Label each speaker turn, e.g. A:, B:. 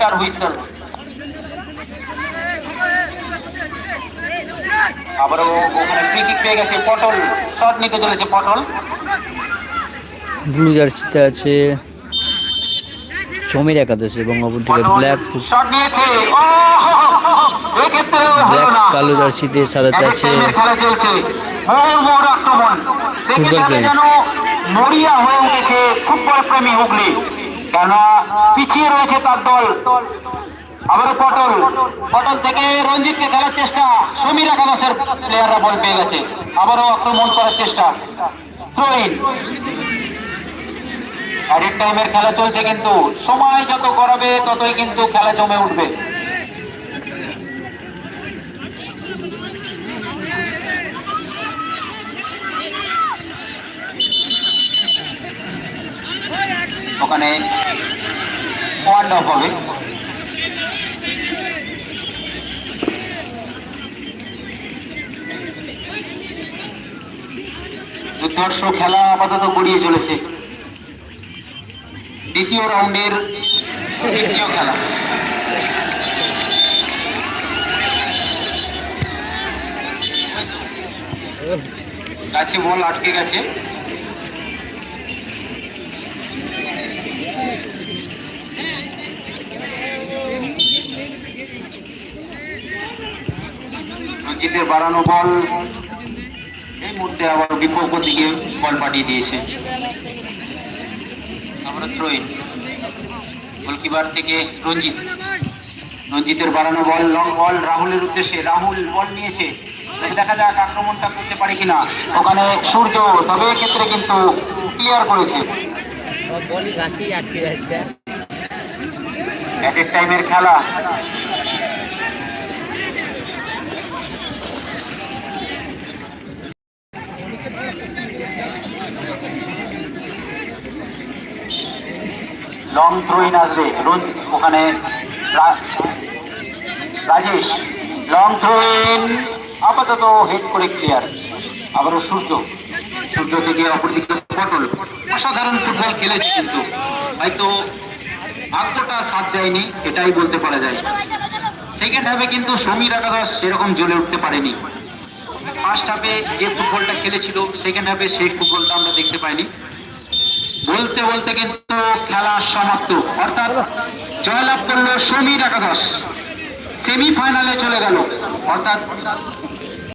A: Victor whistle আবারও ওখানে free kick পেয়ে গেছে পটল। শট নিতে চলেছে পটল।
B: ব্লু জার্সিতে আছে সমীর একাদশ এবং অপর থেকে ব্ল্যাক ব্ল্যাক কালো জার্সিতে সাদাতে আছে ফুটবল প্রেমী।
A: মরিয়া হয়ে উঠেছে ফুটবল প্রেমী হুগলি। কেননা পিছিয়ে রয়েছে তার দল। আবারও পটল। পটল থেকে রঞ্জিতকে খেলার চেষ্টা। সমীর একাদশের প্লেয়াররা বল পেয়ে গেছে। আবারও আক্রমণ করার চেষ্টা। থ্রোইন টাইমের খেলা চলছে কিন্তু। সময় যত গড়াবে, ততই কিন্তু খেলা জমে উঠবে। ওখানে ওয়ান্ড অফ হবে। দুর্ধর্ষ খেলা আপাতত গড়িয়ে চলেছে। দ্বিতীয় রাউন্ডের দ্বিতীয় খেলা। কাছে বল আটকে গেছে। রঞ্জিতের বাড়ানো বল। এই মুহূর্তে আবার বিপক্ষ দিকে বল পাঠিয়ে দিয়েছে। আমরা থ্রোইন গোলকিপার থেকে রঞ্জিত। রঞ্জিতের বাড়ানো বল লং বল রাহুলের উদ্দেশ্যে। রাহুল বল নিয়েছে। দেখা যাক আক্রমণটা করতে পারে কিনা। ওখানে সূর্য তবে ক্ষেত্রে কিন্তু ক্লিয়ার করেছে।
C: এক
A: অ্যাট টাইমের খেলা। লং থ্রোইন আসবে রোজ ওখানে রাজেশ, লং থ্রোইন আপাতত হেড করে ক্লিয়ার আবারও সূর্য। সূর্য থেকে অপরদিকে পটল। অসাধারণ ফুটবল খেলেছে কিন্তু। হয়তো ভাগ্যটা সাথ দেয়নি, এটাই বলতে পারা যায়। সেকেন্ড হাফে কিন্তু সমীর একাদশ সেরকম জ্বলে উঠতে পারেনি। ফার্স্ট হাফে যে ফুটবলটা খেলেছিল সেকেন্ড হাফে সেই ফুটবলটা আমরা দেখতে পাইনি। বলতে বলতে কিন্তু খেলা সমাপ্ত। অর্থাৎ জয়লাভ করল সমীর একাদশ। সেমিফাইনালে চলে গেল। অর্থাৎ